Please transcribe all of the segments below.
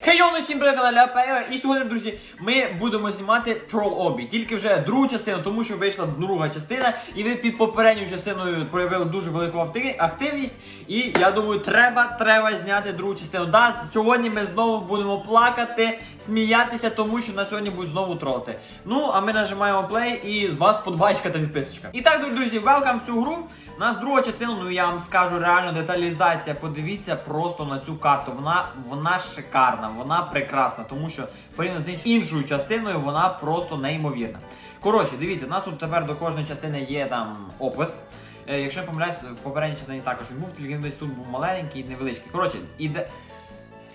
Хейону, всім привіт, каналі Апео. І сьогодні, друзі, ми будемо знімати Troll Обі. Тільки вже другу частину, тому що вийшла друга частина, і ви під попередньою частиною проявили дуже велику активність. І я думаю, треба, треба зняти другу частину. Да, сьогодні ми знову будемо плакати, сміятися, тому що на сьогодні будуть знову тролити. Ну, а ми нажимаємо плей і з вас подбайка та підписочка. І так, друзі, велкам в цю гру. У нас друга частина, ну я вам скажу реально деталізація. Подивіться просто на цю карту. Вона вона шикарна, вона прекрасна, тому що порівняно з іншою частиною вона просто неймовірна. Коротше, дивіться, у нас тут тепер до кожної частини є там опис. Е, якщо я помиляюсь, в попередній частині також він був, тільки він десь тут був маленький, невеличкий. Коротше, іде.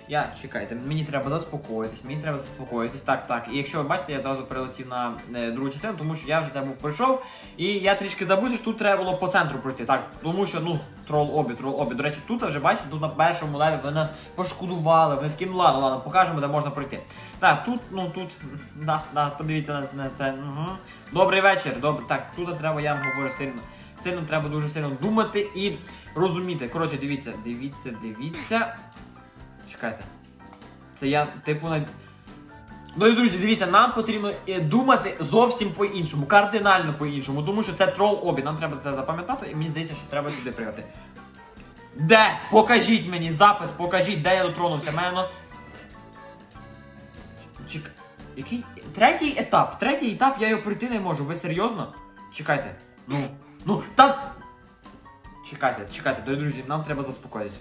Я чекайте, мені треба заспокоїтись, мені треба заспокоїтись. Так, так. І якщо ви бачите, я одразу перелетів на е, другу частину, тому що я вже це був пройшов. І я трішки забувся, що тут треба було по центру пройти. Так, тому що, ну, трол обі, трол обі. До речі, тут вже бачите, тут на першому леві вони нас пошкодували. Вони такі, ну ладно, ладно, покажемо, де можна пройти. Так, тут, ну тут, да, да, подивіться на, на це. Угу. Добрий вечір. Добре, так, тут треба, я вам говорю сильно. Сильно треба дуже сильно думати і розуміти. Коротше, дивіться, дивіться, дивіться. Чекайте. Це я, типу, на. Ну і друзі, дивіться, нам потрібно е, думати зовсім по-іншому, кардинально по-іншому, тому що це трол обі. Нам треба це запам'ятати, і мені здається, що треба сюди пригати. Де? Покажіть мені запис, покажіть, де я дотронувся. Мене. Чек... Який? Третій етап. Третій етап я його пройти не можу. Ви серйозно? Чекайте. Ну. Ну, та. Чекайте, чекайте, друзі, нам треба заспокоїтися.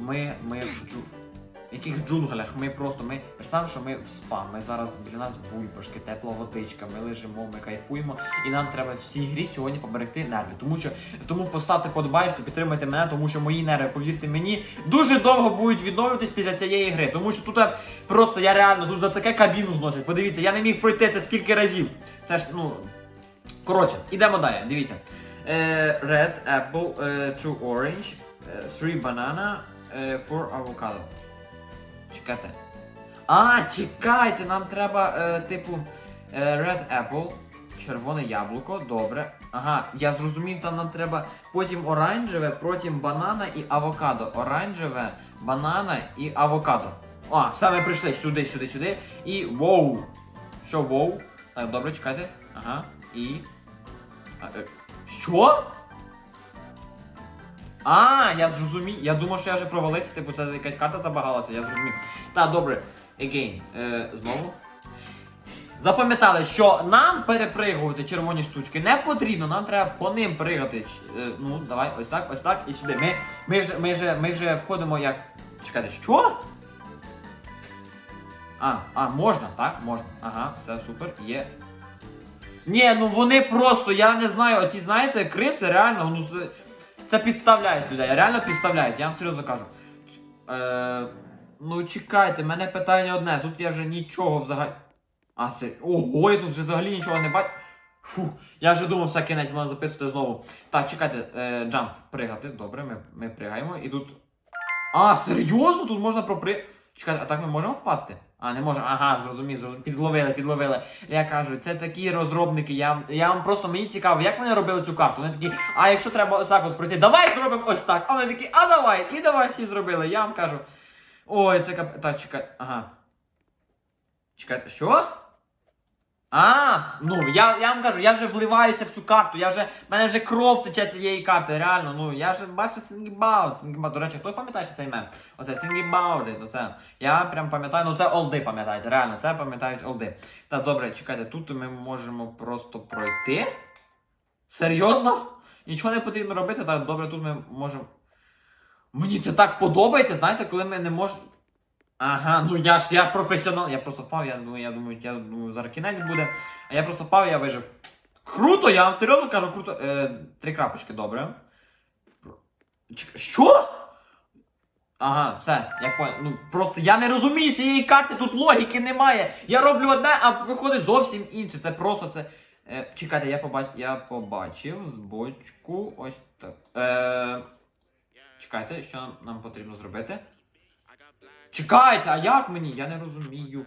Ми, ми. Яких джунглях? Ми просто, ми представимо, що ми в спа. Ми зараз біля нас бульбашки, тепла водичка, ми лежимо, ми кайфуємо, і нам треба в цій грі сьогодні поберегти нерви. Тому що тому поставте подбайку, підтримайте мене, тому що мої нерви, повірте мені, дуже довго будуть відновлюватись після цієї гри. Тому що тут е, просто я реально тут за таке кабіну зносять. Подивіться, я не міг пройти це скільки разів. Це ж, ну. Коротше, ідемо далі. Дивіться. Е, red apple, е, two orange, three banana, four avocado. Чекайте. А, чекайте, нам треба, е, типу, е, red apple, червоне яблуко, добре. Ага, я зрозумів, там нам треба потім оранжеве, потім банана і авокадо. Оранжеве, банана і авокадо. А, ми прийшли сюди, сюди, сюди. І воу. Що воу? Так, добре, чекайте. Ага. І. А, е, Що? А, я зрозумів. Я думав, що я вже провалився, типу, це якась карта забагалася, я зрозумів. Так, добре. Again. Е, знову. Запам'ятали, що нам перепригувати червоні штучки не потрібно, нам треба по ним пригати. Е, ну, давай, ось так, ось так і сюди. Ми, ми, вже, ми, вже, ми вже входимо як. Чекайте, що? А, а, можна, так? Можна. Ага, все супер, є. Ні, ну вони просто, я не знаю, оці, знаєте, криси реально, ну це, підставляють людей, реально підставляють, я вам серйозно кажу. Е, ну чекайте, мене питання одне, тут я вже нічого взагалі. А, сер... Ого, я тут вже взагалі нічого не бачу. Фу, я вже думав, все кінець можна записувати знову. Так, чекайте, е, джамп, пригати. Добре, ми, ми пригаємо. І тут. А, серйозно? Тут можна пропри. Чекайте, а так ми можемо впасти? А, не можу, Ага, зрозумів. Підловили, підловили. Я кажу, це такі розробники. Я, я вам просто мені цікаво, як вони робили цю карту. Вони такі, а якщо треба ось так от пройти, давай зробимо ось так. А вони такі, а давай, і давай всі зробили. Я вам кажу. Ой, це кап. Так, чекай. Ага. Чекайте, що? А, ну я, я вам кажу, я вже вливаюся в цю карту, я вже, в мене вже кров тече цієї карти, реально, ну я вже бачу Сінгібаут, Сінгібаут. До речі, хто пам'ятає цей мем? Оце Сінгібаут, то це. Я прям пам'ятаю, ну це олди пам'ятають, реально, це пам'ятають олди. Так, добре, чекайте, тут ми можемо просто пройти. Серйозно? Нічого не потрібно робити, так, добре, тут ми можемо. Мені це так подобається, знаєте, коли ми не можемо. Ага, ну я ж я професіонал, я просто впав, я думаю, я думаю, я думаю, зараз кінець буде. А я просто впав, я вижив. Круто, я вам серйозно кажу, круто. Е, три крапочки, добре. Чек- Що? Ага, все, я понял. Ну просто я не розумію цієї карти, тут логіки немає. Я роблю одне, а виходить зовсім інше. Це просто це. Е, чекайте, я побач... я побачив з бочку ось так. Е, чекайте, що нам, нам потрібно зробити? Чекайте, а як мені? Я не розумію.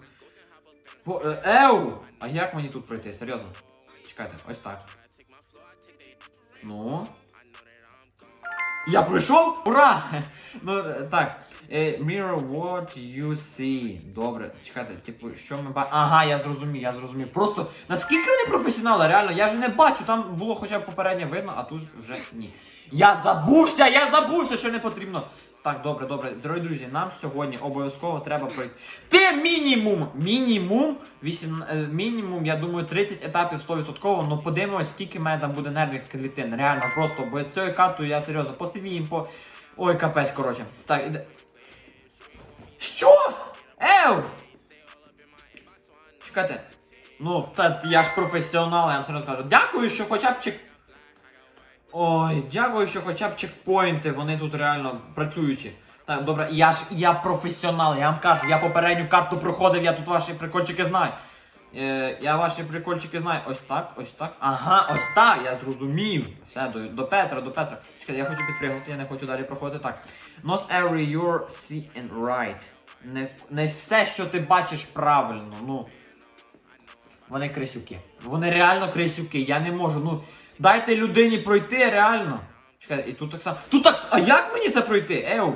Фо, е, еу! А як мені тут пройти? Серйозно? Чекайте, ось так. Ну. Я пройшов? Ура! Ну, е, так. Е, mirror what you see. Добре, чекайте, типу, що ми бачимо. Ага, я зрозумів, я зрозумів. Просто наскільки вони професіонали, реально, я ж не бачу, там було хоча б попередньо видно, а тут вже ні. Я забувся, я забувся, що не потрібно. Так, добре, добре. Дорогі друзі, нам сьогодні обов'язково треба пройти. Ти мінімум! Мінімум 8, е, мінімум, я думаю, 30 етапів 100%. Ну подивимось, скільки в мене там буде нервних клітин. Реально, просто, бо з цією картою я серйозно посивієм по. Ой, капець, коротше. Так, іде. Що? Ев! Чекайте. Ну, та я ж професіонал, я вам серйозно кажу. Дякую, що хоча б чек. Ой, дякую, що хоча б чекпоінти, вони тут реально працюючі. Так, добре, я ж я професіонал, я вам кажу, я попередню карту проходив, я тут ваші прикольчики знаю. Е, я ваші прикольчики знаю. Ось так, ось так. Ага, ось так, я зрозумів. Все, до, до Петра, до Петра. Чекайте, я хочу підпригнути, я не хочу далі проходити. Так. Not every you see and right. Не, не все, що ти бачиш правильно, ну. Вони крисюки. Вони реально крисюки. Я не можу. Ну, дайте людині пройти, реально. Чекайте, і тут так само. Тут так. А як мені це пройти? Еу.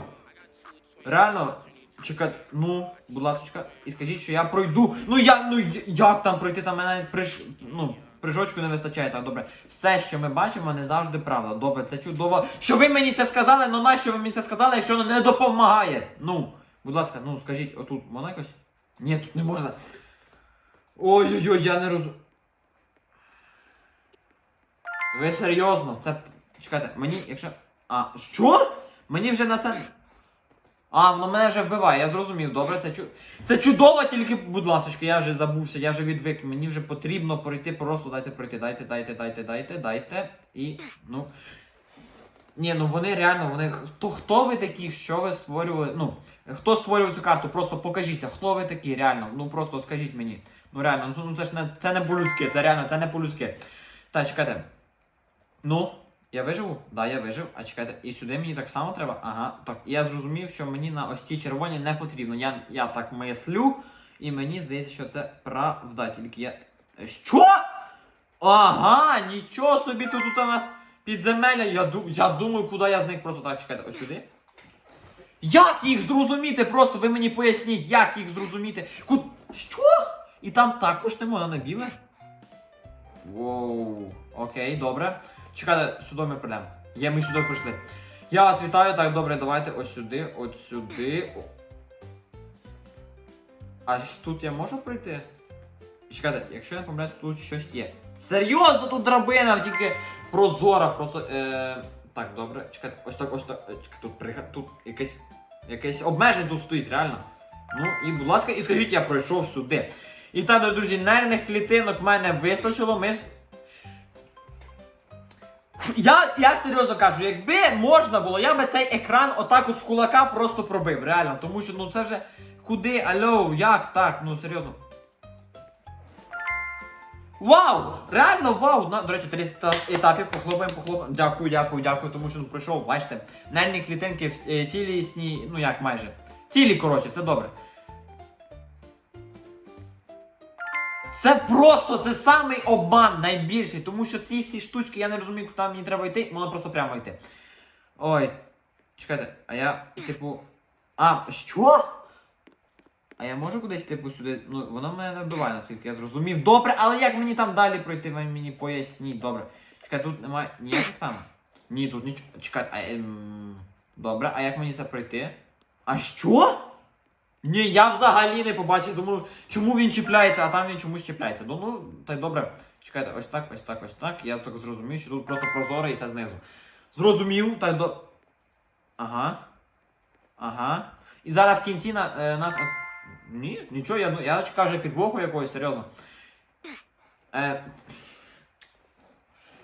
Реально. Чекайте, ну, будь ласка, і скажіть, що я пройду. Ну я, ну як там пройти? Там мене приш... ну, прижочку не вистачає. Так, добре. Все, що ми бачимо, не завжди правда. Добре, це чудово. Що ви мені це сказали, ну нащо ви мені це сказали, якщо воно не допомагає? Ну, будь ласка, ну скажіть, отут можна якось? Ні, тут не можна. Ой-ой-ой, я не розумію. Ви серйозно? Це. Чекайте, мені, якщо. А, що? Мені вже на це. А, воно мене вже вбиває, я зрозумів, добре, це чу... Це чудово, тільки, будь ласка, я вже забувся, я вже відвик. Мені вже потрібно пройти, просто дайте пройти. Дайте, дайте, дайте, дайте, дайте. І. Ну. Ні, ну вони реально, вони. Хто, хто ви такі, що ви створювали? Ну, хто створював цю карту? Просто покажіться, хто ви такі, реально. Ну просто скажіть мені. Ну реально, ну це ж не це не по-людськи, це реально, це не по-людськи. Так, чекайте. Ну, я виживу? Да, я вижив. А чекайте, і сюди мені так само треба. Ага, так. Я зрозумів, що мені на ось ці червоні не потрібно. Я, я так мислю, і мені здається, що це правда. Тільки я. Що? Ага, нічого собі тут, у нас підземелля. Я, я думаю, куди я зник просто так. Чекайте, ось сюди. Як їх зрозуміти? Просто ви мені поясніть, як їх зрозуміти. Ку... Що? І там також не можна на біле? Воу. Окей, добре. Чекайте, сюди ми прийдемо. Є, ми сюди прийшли. Я вас вітаю, так, добре, давайте ось сюди, от сюди. А тут я можу прийти? Чекайте, якщо я не помиляюсь, тут щось є. Серйозно, тут драбина, тільки прозора, просто. Е... Так, добре, чекайте, ось так, ось так. Е, тут прига... тут якесь. Якесь обмеження тут стоїть, реально. Ну і, будь ласка, і скажіть, я пройшов сюди. І так, друзі, нервних клітинок в мене вистачило. Ми. Я, я серйозно кажу, якби можна було, я би цей екран отак з кулака просто пробив. Реально, тому що ну це вже. Куди? Алло, як так? Ну серйозно. Вау! Реально вау! На, до речі, 300 етапів похлопаємо, похлопаємо. Дякую, дякую, дякую, тому що ну, пройшов, бачите. Нервні клітинки в- е, цілісні, ну як майже. Цілі, коротше, все добре. Це просто це самий обман найбільший, тому що ці всі штучки, я не розумію, куди мені треба йти, можна просто прямо йти. Ой, чекайте, а я, типу. А, що? А я можу кудись, типу, сюди. Ну, воно мене не вбиває, наскільки я зрозумів. Добре, але як мені там далі пройти, ви мені поясніть. Добре. Чекай, тут немає ніяких там. Ні, тут нічого. Чекай, а, ем... Добре, а як мені це пройти? А що? Ні, я взагалі не побачив, думаю, чому він чіпляється, а там він чомусь чіпляється. Ну, ну, так добре. Чекайте, ось так, ось так, ось так. Я так зрозумів, що тут просто прозоре і це знизу. Зрозумів, так до. Ага. Ага. І зараз в кінці на, е, нас. От... Ні, нічого, я, я чекав вже підвоху якогось, серйозно. Е...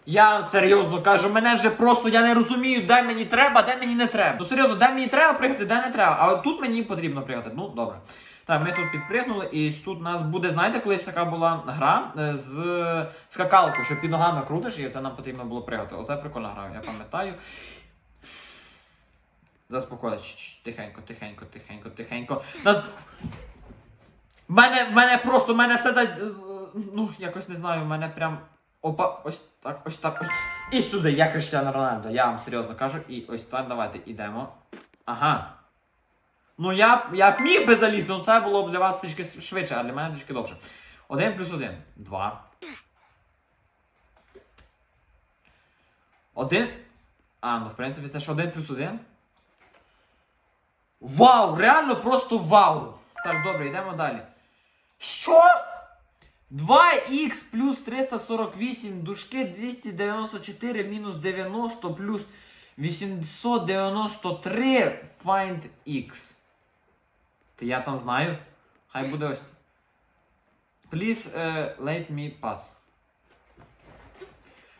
Я серйозно кажу, мене вже просто я не розумію, де мені треба, де мені не треба. Ну серйозно, де мені треба пригати, де не треба. А от тут мені потрібно пригати. Ну, добре. Так, ми тут підпригнули, і тут у нас буде, знаєте, колись така була гра е, з скакалкою, що під ногами крутиш, і це нам потрібно було пригати. Оце прикольна гра, я пам'ятаю. Заспокоїть. Тихенько, тихенько, тихенько, тихенько. Нас... Мене, в мене просто, в мене все ну, якось не знаю, в мене прям. Опа, ось так, ось так, ось. І сюди, я Криштиану Роналдо, я вам серйозно кажу. І ось так, давайте ідемо. Ага. Ну я, я б міг би залізти, ну це було б для вас трішки швидше, а для мене трішки довше. Один плюс один. Два. Один. А, ну в принципі, це ж один плюс один. Вау! Реально просто вау! Так, добре, йдемо далі. Що? 2х плюс 348 дужки 294 мінус 90 плюс 893 find x. Та я там знаю. Хай буде ось. Please uh, let me pass.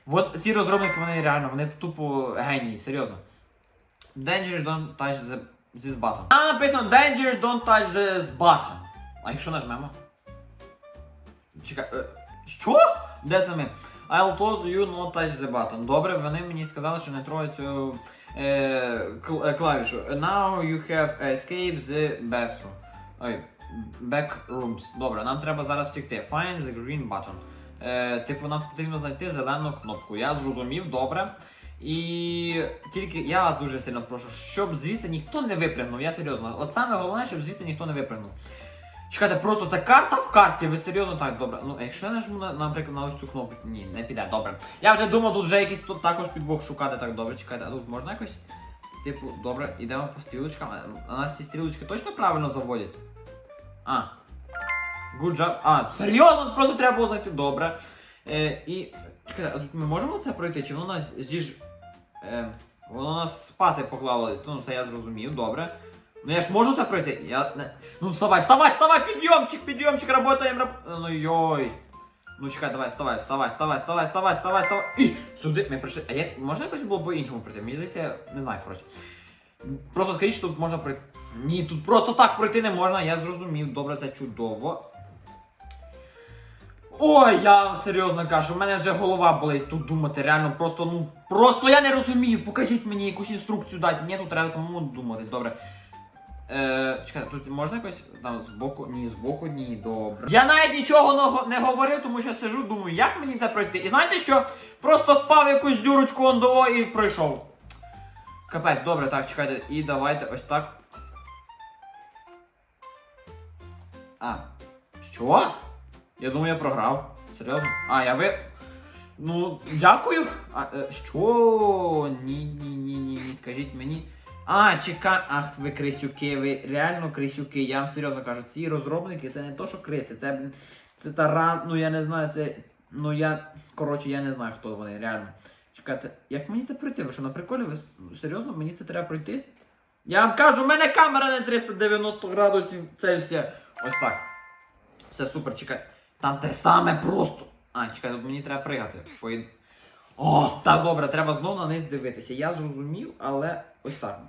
Вот ці розробники вони реально, вони тупо генії, серйозно. Danger don't touch the, this button. А написано Danger don't touch this button. А якщо нажмемо? Чекай, е, що? Де це ми? I'll told you not touch the button. Добре, вони мені сказали, що не трогай цю е, е, клавішу. Now you have escaped the bathroom. Ой, back rooms. Добре, нам треба зараз втекти. Find the green button. Е, типу, нам потрібно знайти зелену кнопку. Я зрозумів, добре. І тільки я вас дуже сильно прошу, щоб звідси ніхто не випригнув. Я серйозно. От саме головне, щоб звідси ніхто не випригнув. Чекайте, просто це карта в карті, ви серйозно так, добре. Ну, якщо я нажму, на, наприклад, на ось цю кнопку, ні, не піде, добре. Я вже думав, тут вже якийсь тут також підвох шукати, так добре, чекайте, а тут можна якось? Типу, добре, йдемо по стрілочкам. А, нас ці стрілочки точно правильно заводять? А. Good job. А, серйозно, просто треба було знайти, добре. Е, і. Чекайте, а тут ми можемо це пройти? Чи воно нас зіж. Е, воно нас спати поклало, ну це я зрозумів, добре. Ну я ж можу це? Я. Ну вставай, вставай, вставай, підйомчик, підйомчик, работаем, раб... Ну йой. Ну чекай, давай, вставай, вставай, вставай, вставай, вставай, вставай, вставай. І сюди ми прийшли. А як можна якось було по-іншому пройти? Мені здається, не знаю, коротше. Просто скажіть, що тут можна пройти. Ні, тут просто так пройти не можна, я зрозумів, добре, це чудово. Ой, я серйозно кажу, в мене вже голова болить тут думати, реально, просто, ну, просто я не розумію. Покажіть мені якусь інструкцію дайте. Ні, тут треба самому думати, добре. Е, чекайте, тут можна якось там збоку? Ні, збоку, ні, добре. Я навіть нічого не говорив, тому що сижу, думаю, як мені це пройти. І знаєте що? Просто впав якусь дюрочку ондово і пройшов. Капець, добре, так, чекайте. І давайте ось так. А. Що? Я думаю, я програв. Серйозно? А, я ви. Ну, дякую. А, е, що? Ні, ні, ні, ні, ні, скажіть мені. А, чекай, ах, ви крисюки, ви реально крисюки. Я вам серйозно кажу, ці розробники це не то, що криси, це, блін, це таран, ну я не знаю, це. Ну я. Коротше, я не знаю, хто вони, реально. Чекайте, як мені це пройти? Ви що на приколі? Ви серйозно, мені це треба пройти? Я вам кажу, в мене камера не 390 градусів Цельсія. Ось так. Все супер, чекай. Там те саме просто. А, чекай, тут мені треба пригати. Пої- О, так добре, треба знову на низ дивитися. Я зрозумів, але ось так.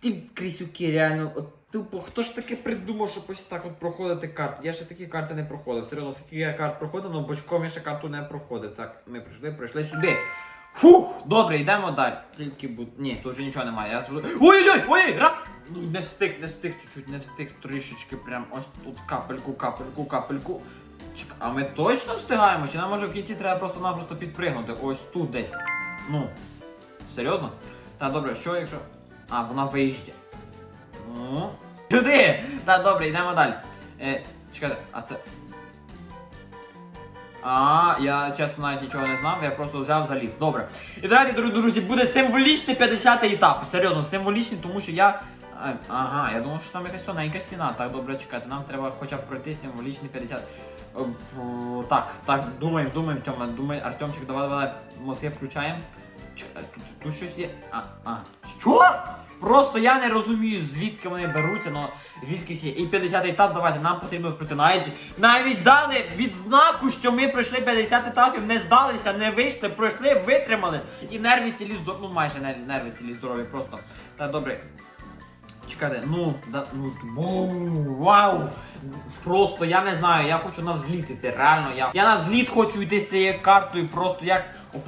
Ті крисюки, реально, от тупо, хто ж таки придумав, щоб ось так от проходити карти? Я ще такі карти не проходив. Серйозно, скільки я карт проходив, але бочком я ще карту не проходив. Так, ми прийшли, прийшли сюди. Фух, добре, йдемо далі. Тільки буд. Ні, тут вже нічого немає. Я. Ой-ой-ой! Ой! Ра... Ну не встиг, не встиг чуть-чуть, не встиг трішечки. Прям ось тут капельку, капельку, капельку. Чекай, а ми точно встигаємо? Чи нам може в кінці треба просто-напросто підпригнути? Ось тут десь. Ну. Серйозно? Та добре, що якщо. А, вона виїжджає. Ну. Туди! Так, добре, йдемо далі. Е, чекайте, а це. А, я чесно навіть нічого не знав, я просто взяв заліз. Добре. І давайте, дорогі друзі, буде символічний 50-й етап. Серйозно, символічний, тому що я. Ага, я думав, що там якась тоненька стіна. Так, добре, чекайте, нам треба хоча б пройти символічний 50. О, о, Так, так, думаємо, думаємо, Тьома, думай, Артемчик, давай, давай, мозги включаємо. Тут щось є. А, а. Що? Просто я не розумію, звідки вони беруться, але звідкись є. І 50 етап, давайте, нам потрібно пройти. Навіть, навіть дали відзнаку, що ми пройшли 50 етапів, не здалися, не вийшли, пройшли, витримали. І нерві цілі здорові, ну майже нер- нерві цілі здорові просто. Так, добре. Чекайте, ну, да, ну, вау! Просто я не знаю, я хочу на взліт іти, реально, я. Я на взліт хочу йти з цією картою, просто як. О,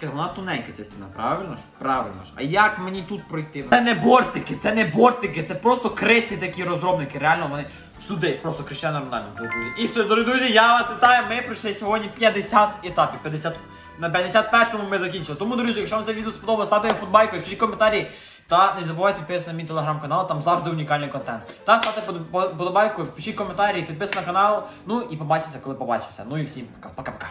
Чекай, вона тоненька ця стіна, правильно ж? Правильно ж. А як мені тут пройти? Це не бортики, це не бортики, це просто криси такі розробники. Реально вони сюди, просто Крещано Рональдо. І все, дорогі друзі, я вас вітаю. Ми пройшли сьогодні 50 етапів. 50... На 51-му ми закінчили. Тому, друзі, якщо вам це відео сподобалося, ставте футбайку, пишіть коментарі, Та не забувайте підписатися на мій телеграм-канал, там завжди унікальний контент. Та ставте подобайку, пишіть коментарі, підписуйтесь на канал. Ну і побачимося, коли побачимося. Ну і всім пока, пока-пока.